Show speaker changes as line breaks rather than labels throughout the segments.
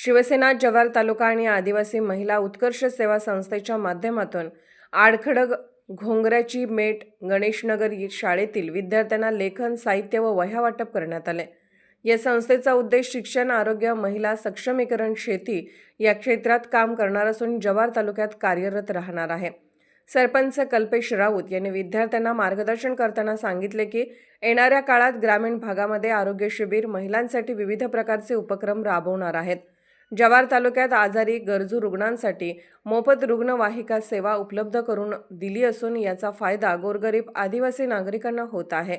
शिवसेना जव्हार तालुका आणि आदिवासी महिला उत्कर्ष सेवा संस्थेच्या माध्यमातून आडखडग घोंगऱ्याची मेट गणेशनगर शाळेतील विद्यार्थ्यांना लेखन साहित्य व वह्या वाटप करण्यात आले. या संस्थेचा उद्देश शिक्षण आरोग्य महिला सक्षमीकरण शेती या क्षेत्रात काम करणार असून जव्हार तालुक्यात कार्यरत राहणार आहे. सरपंच कल्पेश राऊत यांनी विद्यार्थ्यांना मार्गदर्शन करताना सांगितले की येणाऱ्या काळात ग्रामीण भागामध्ये आरोग्य शिबिर महिलांसाठी विविध प्रकारचे उपक्रम राबवणार आहेत. जव्हार तालुक्यात आजारी गरजू रुग्णांसाठी मोफत रुग्णवाहिका सेवा उपलब्ध करून दिली असून याचा फायदा गोरगरीब आदिवासी नागरिकांना होत आहे.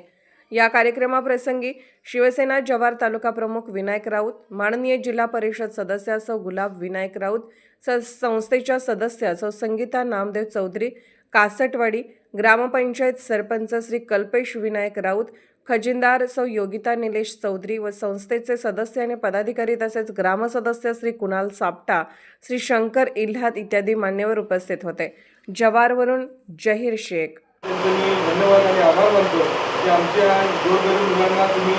या कार्यक्रमाप्रसंगी शिवसेना जव्हार तालुका प्रमुख विनायक राऊत माननीय जिल्हा परिषद सदस्य सौ गुलाब विनायक राऊत स संस्थेच्या सदस्य सौ संगीता नामदेव चौधरी कासटवाडी ग्रामपंचायत सरपंच श्री कल्पेश विनायक राऊत खजिनदार सौ योगिता निलेश चौधरी व संस्थेचे सदस्य आणि पदाधिकारी तसेच ग्रामसदस्य श्री कुणाल सापटा श्री शंकर इल्हाद इत्यादी मान्यवर उपस्थित होते. जवारवरून जहीर शेख.
धन्यवाद आणि आभार मानतो की आमच्या गोरगरीब मुलांना तुम्ही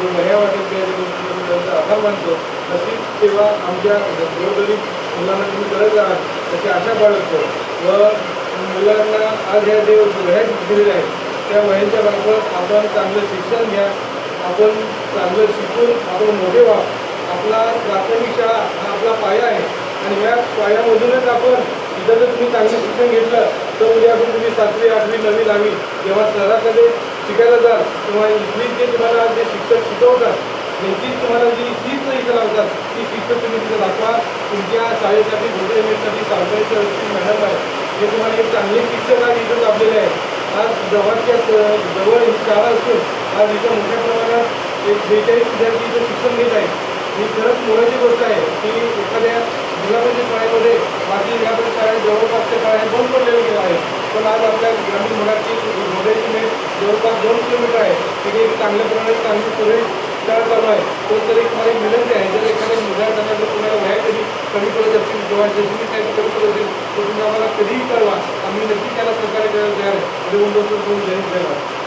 जो वह्या वाटप केल्याबद्दल आभार मानतो. तशीच सेवा आमच्या गोरगरीब मुलांना तुम्ही करत आहात त्याची आशा बाळगतो. व मुलांना आज ह्या जे वह्या दिलेल्या आहेत त्या महिलेच्या मार्फत आपण चांगलं शिक्षण घ्या. आपण चांगलं शिकून आपण मोठे व्हा. आपला प्राथमिक शाळा हा आपला पाया आहे. आणि या पायामधूनच आपण इथं जर तुम्ही चांगलं शिक्षण घेतलं तर उद्या आपण तुम्ही सातवी आठवी नवी दहावी जेव्हा शहरामध्ये शिकायला जाल किंवा इथली जे तुम्हाला जे शिक्षक शिकवतात त्यांची तुम्हाला जी फीस इथं लावतात ती शिक्षक तुम्ही तिथं दाखवा. तुमच्या शाळेसाठी गव्हर्नमेंटसाठी सावकारीच्या मॅडम आहे. हे तुम्हाला एक चांगले शिक्षक आज इथं लाभलेले आहे. जवळच्या जवळ शाळा असून आज इथं मोठ्या प्रमाणात एक बेचाळीस विद्यार्थी इथं शिक्षण घेत आहेत ही खरंच मोलाची गोष्ट आहे की एखाद्या जिल्हापरिषद शाळेमध्ये बाकी जिल्हापरिषद शाळा जवळपासच्या शाळा बंद पडलेल्या गेल्या आहेत पण आज आपल्या ग्रामीण भागाची मोठ्याची मेट जवळपास दोन किलोमीटर आहे. तिथे एक चांगल्या प्रमाणे चांगली सुरेश शाळा चालू आहे. तो तर एक मला विनंती आहे जर एखाद्या मुलांना जर तुम्हाला वया कधी कमी पडत असतील किंवा जशी काही कमी पडत असेल तर तुम्ही आम्हाला कधीही कळवा. आम्ही नक्की त्याला सहकार्य करायला तयार आहे दोन दोन दोन जय जय